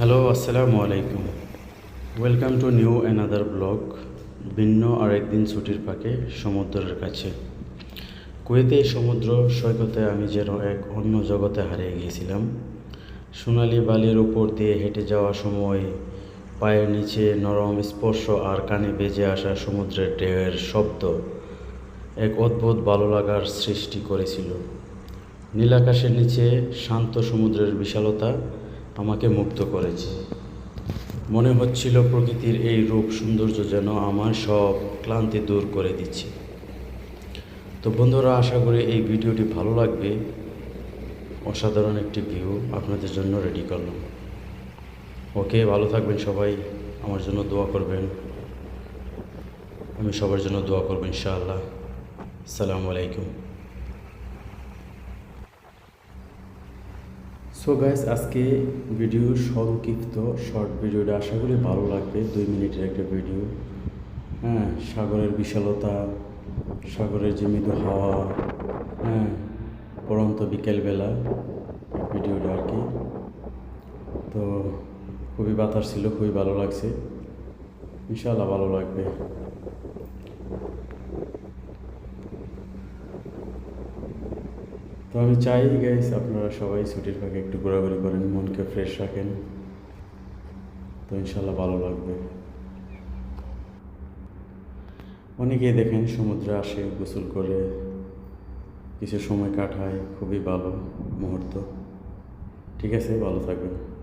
Hello আসসালামু আলাইকুম welcome to new another blog ভিন্ন আরেকদিন ছুটির পাকে সমুদ্রের কাছে। কুয়েতে সমুদ্র সৈকতে আমি যেন এক অন্য জগতে হারিয়ে গিয়েছিলাম। সোনালি বালির উপর দিয়ে হেঁটে যাওয়ার সময়, পায়ের নিচে নরম স্পর্শ আর কানে বেজে আসা সমুদ্রের ঢেউয়ের শব্দ এক অদ্ভুত ভালো লাগার সৃষ্টি করেছিল। নীলাকাশের নিচে শান্ত সমুদ্রের বিশালতা আমাকে মুগ্ধ করেছে। মনে হচ্ছিল প্রকৃতির এই রূপ সৌন্দর্য যেন আমার সব ক্লান্তি দূর করে দিচ্ছে। তো বন্ধুরা, আশা করি এই ভিডিওটি ভালো লাগবে। অসাধারণ একটি ভিউ আপনাদের জন্য রেডি করলাম। ওকে, ভালো থাকবেন সবাই। আমার জন্য দোয়া করবেন। আমি সবার জন্য দোয়া করব ইনশাআল্লাহ। আসসালামু আলাইকুম। সো গাইস আজকে ভিডিও সংক্ষিপ্ত শর্ট ভিডিওটা আশা করি ভালো লাগবে। দুই মিনিটের একটা ভিডিও হ্যাঁ সাগরের বিশালতা, সাগরের যে মৃদু হাওয়া হ্যাঁ পরন্ত বিকেলবেলা ভিডিওটা আর কি। তো খুবই বাতাস ছিল, খুবই ভালো লাগছে। ইনশাআল্লাহ ভালো লাগবে। আমি চাই গাইস আপনারা সবাই ছুটির ফাঁকে একটু ঘোরাঘুরি করেন, মনকে ফ্রেশ রাখেন। তো ইনশাল্লাহ ভালো লাগবে। অনেকেই দেখেন সমুদ্রে আসে, গোসল করে, কিছু সময় কাটায়, খুবই ভালো মুহূর্ত। ঠিক আছে, ভালো থাকবেন।